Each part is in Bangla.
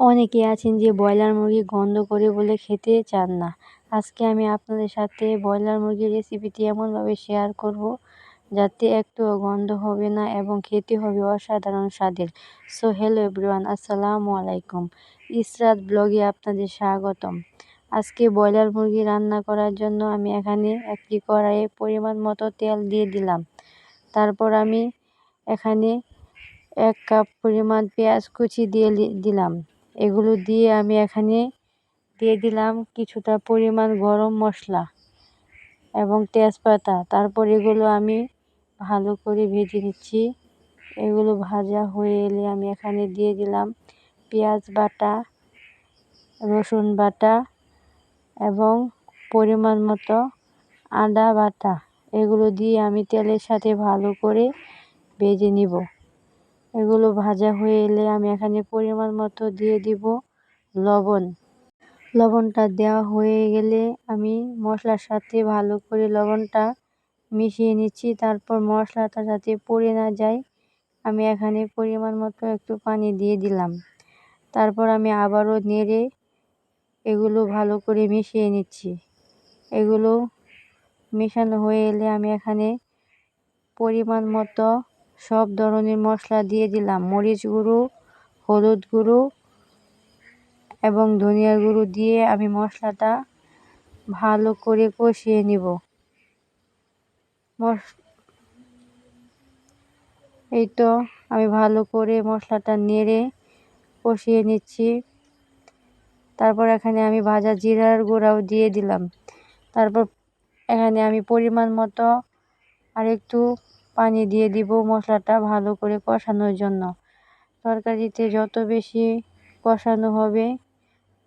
অনেকে আছেন যে ব্রয়লার মুরগি গন্ধ করে বলে খেতে চান না। আজকে আমি আপনাদের সাথে ব্রয়লার মুরগির রেসিপিটি এমনভাবে শেয়ার করব যাতে একটুও গন্ধ হবে না এবং খেতে হবে অসাধারণ স্বাদের। সো হ্যালো এভরিওয়ান আসসালামু আলাইকুম। ইসরাত ব্লগে আপনাদের স্বাগতম। আজকে ব্রয়লার মুরগি রান্না করার জন্য আমি এখানে একটি কড়াইয়ে পরিমাণ মতো তেল দিয়ে দিলাম। তারপর আমি এখানে এক কাপ পরিমাণ পেঁয়াজ কুচি দিয়ে দিলাম। এগুলো দিয়ে আমি এখানে দিয়ে দিলাম কিছুটা পরিমাণ গরম মশলা এবং তেজপাতা। তারপর এগুলো আমি ভালো করে ভেজে নিচ্ছি। এগুলো ভাজা হয়ে এলে আমি এখানে দিয়ে দিলাম পেঁয়াজ বাটা, রসুন বাটা এবং পরিমাণ মতো আদা বাটা। এগুলো দিয়ে আমি তেলের সাথে ভালো করে ভেজে নিব। এগুলো ভাজা হয়ে এলে আমি এখানে পরিমাণ মতো দিয়ে দিব লবণ। লবণটা দেওয়া হয়ে গেলে আমি মশলার সাথে ভালো করে লবণটা মিশিয়ে নিচ্ছি। তারপর মশলাটা যাতে পড়ে না যায়, আমি এখানে পরিমাণ মতো একটু পানি দিয়ে দিলাম। তারপর আমি আবারও নেড়ে এগুলো ভালো করে মিশিয়ে নিচ্ছি। এগুলো মেশানো হয়ে এলে আমি এখানে পরিমাণ মতো সব ধরনের মশলা দিয়ে দিলাম। মরিচ গুঁড়ো, হলুদ গুঁড়ো এবং ধনিয়ার গুঁড়ো দিয়ে আমি মশলাটা ভালো করে কষিয়ে নিব। এই তো আমি ভালো করে মশলাটা নেড়ে কষিয়ে নিচ্ছি। তারপর এখানে আমি ভাজা জিরার গুঁড়াও দিয়ে দিলাম। তারপর এখানে আমি পরিমাণ মতো আর একটু পানি দিয়ে দিব মশলাটা ভালো করে কষানোর জন্য। তরকারিতে যত বেশি কষানো হবে,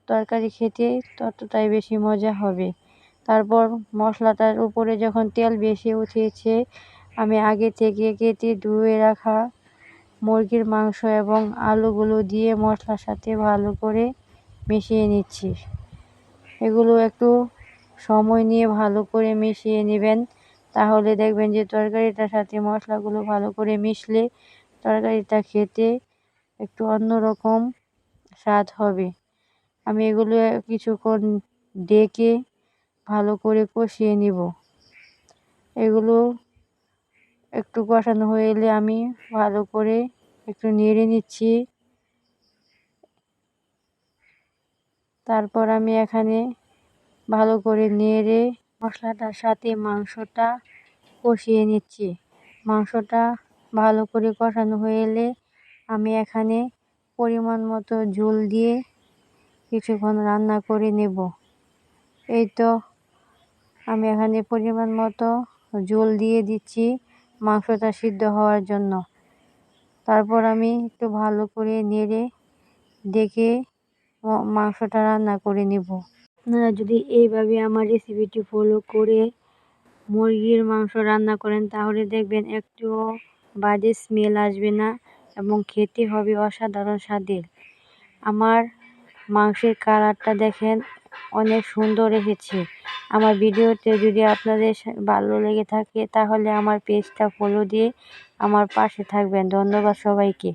তরকারি খেতে ততটাই বেশি মজা হবে। তারপর মশলাটার উপরে যখন তেল বেশি উঠেছে, আমি আগে থেকে কেটে ধুয়ে রাখা মুরগির মাংস এবং আলুগুলো দিয়ে মশলার সাথে ভালো করে মিশিয়ে নিচ্ছি। এগুলো একটু সময় নিয়ে ভালো করে মিশিয়ে নেবেন। তাহলে দেখবেন যে তরকারিটার সাথে মশলাগুলো ভালো করে মিশলে তরকারিটা খেতে একটু অন্যরকম স্বাদ হবে। আমি এগুলো কিছুক্ষণ ডেকে ভালো করে কষিয়ে নিব। এগুলো একটু কষানো হয়ে এলে আমি ভালো করে একটু নেড়ে নিচ্ছি। তারপর আমি এখানে ভালো করে নেড়ে মশলাটার সাথে মাংসটা কষিয়ে নিচ্ছি। মাংসটা ভালো করে কষানো হয়ে এলে আমি এখানে পরিমাণ মতো ঝোল দিয়ে কিছুক্ষণ রান্না করে নেব। এই তো আমি এখানে পরিমাণ মতো ঝোল দিয়ে দিচ্ছি মাংসটা সিদ্ধ হওয়ার জন্য। তারপর আমি একটু ভালো করে নেড়ে দেখে মাংসটা রান্না করে নেব। আপনারা যদি এইভাবে আমার রেসিপিটি ফলো করে মুরগির মাংস রান্না করেন, তাহলে দেখবেন একটুও বাজে স্মেল আসবে না এবং খেতে হবে অসাধারণ স্বাদের। আমার মাংসের কালারটা দেখেন অনেক সুন্দর এসেছে। আমার ভিডিওতে যদি আপনাদের ভালো লেগে থাকে, তাহলে আমার পেজটা ফলো দিয়ে আমার পাশে থাকবেন। ধন্যবাদ সবাইকে।